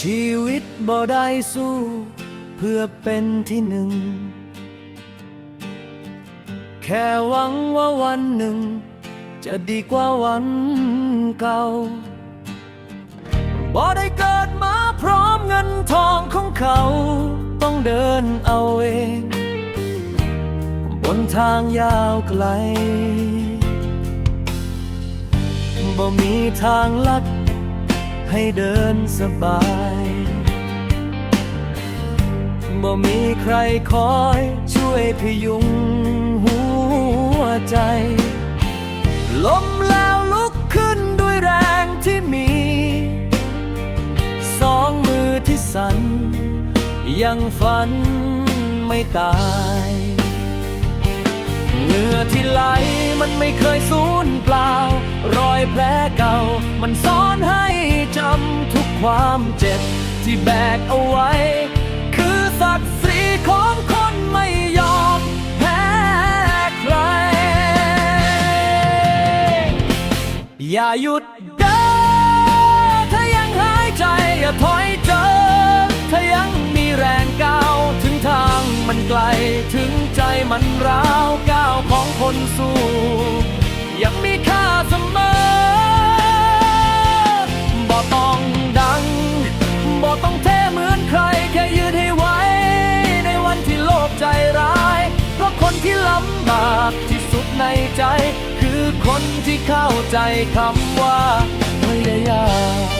ชีวิตบ่ได้สู้ เพื่อเป็นที่หนึ่ง แค่หวังว่าวันหนึ่ง จะดีกว่าวันเก่าบ่ได้เกิดมาพร้อมเงินทองของเขา ต้องเดินเอาเอง บนทางยาวไกลบ่มีทางลัด ให้เดินสบายบ่มีใครคอยช่วยพยุงหัวใจ ล้มแล้วลุกขึ้นด้วยแรงที่มี สองมือที่สั่นยังฝันไม่ตาย เหงื่อที่ไหลมันไม่เคยสูญเปล่า รอยแผลเก่า มันซ้อนให้จำทุกความเจ็บ ที่แบกเอาไว้ คือศักดิ์ศรีของคนไม่ยอมแพ้ใคร อย่าหยุดเดินถ้ายังหายใจอย่าถอยเจอถ้ายังมีแรงก้าว ถึงทางมันไกลถึงใจมันร้าวกา นสู้ยังมีค่าเสมอบ่ต้องดังบ่ต้องเทเหมือนใคร แค่ยืนให้ไหวในวันที่โลกใจร้าย เพราะคนที่ลำบากที่สุดในใจ คือคนที่เข้าใจคำว่าพยายาม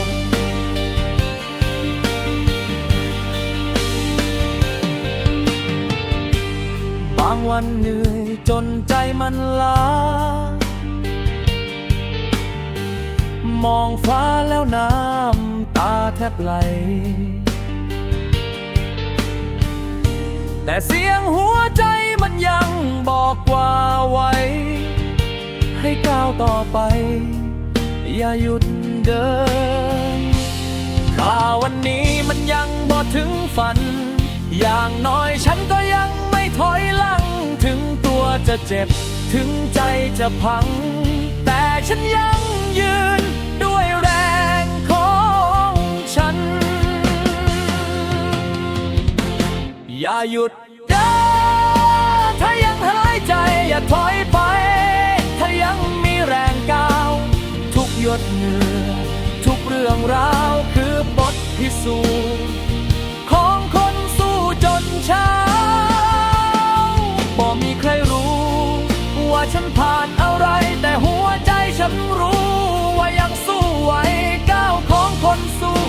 างวันเหนื่อยจนใจมันล้ามองฟ้าแล้วน้ำตาแทบไหล แต่เสียงหัวใจมันยังบอกว่าไว้ ให้ก้าวต่อไป อย่าหยุดเดินข่าวันนี้มันยังบ่ถึงฝัน อย่างน้อยฉันก็ยังไม่ถอยหลัง ถึงตัวจะเจ็บ ถึงใจจะพัง แต่ฉันยังยืนด้วยแรงของฉัน อย่าหยุดเดินถ้ายังหายใจอย่าถอยไป ถ้ายังมีแรงก้าว ทุกหยดเหงื่อทุกเรื่องราวคือบทพิสูจน์านอะไร แต่หัวใจฉันรู้ว่ายังสู้ไหวก้าวของคนสู้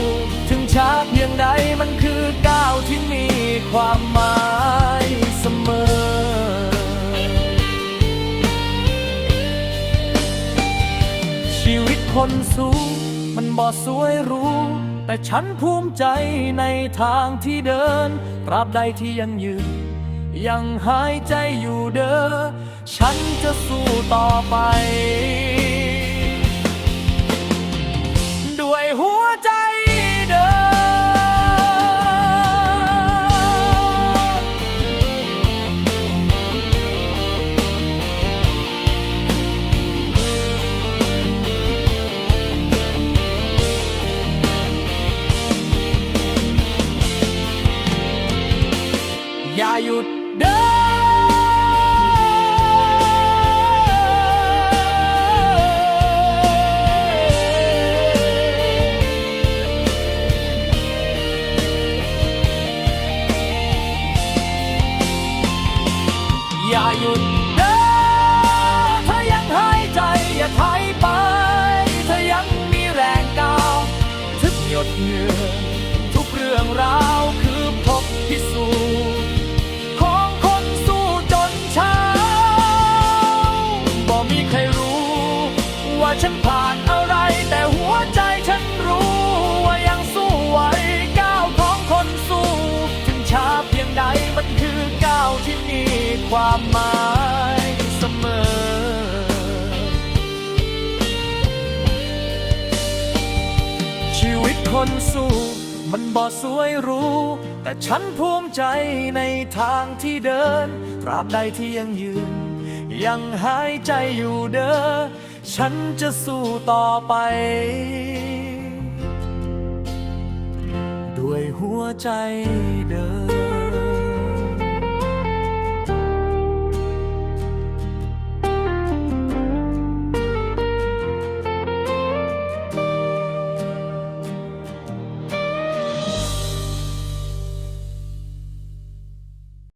ถึงช้าเพียงใดมันคือก้าวที่มีความหมายเสมอชีวิตคนสู้มันบ่สวยรู้ แต่ฉันภูมิใจในทางที่เดินตราบใดที่ยังยืน ยังหายใจอยู่เด้อ ฉันจะสู้ต่อไป ความหมายเสมอ ชีวิตคนสู้ มันบ่สวยรู้ แต่ฉันภูมิใจในทางที่เดิน ตราบใดที่ยังยืน ยังหายใจอยู่เด้อ ฉันจะสู้ต่อไป ด้วยหัวใจเดิม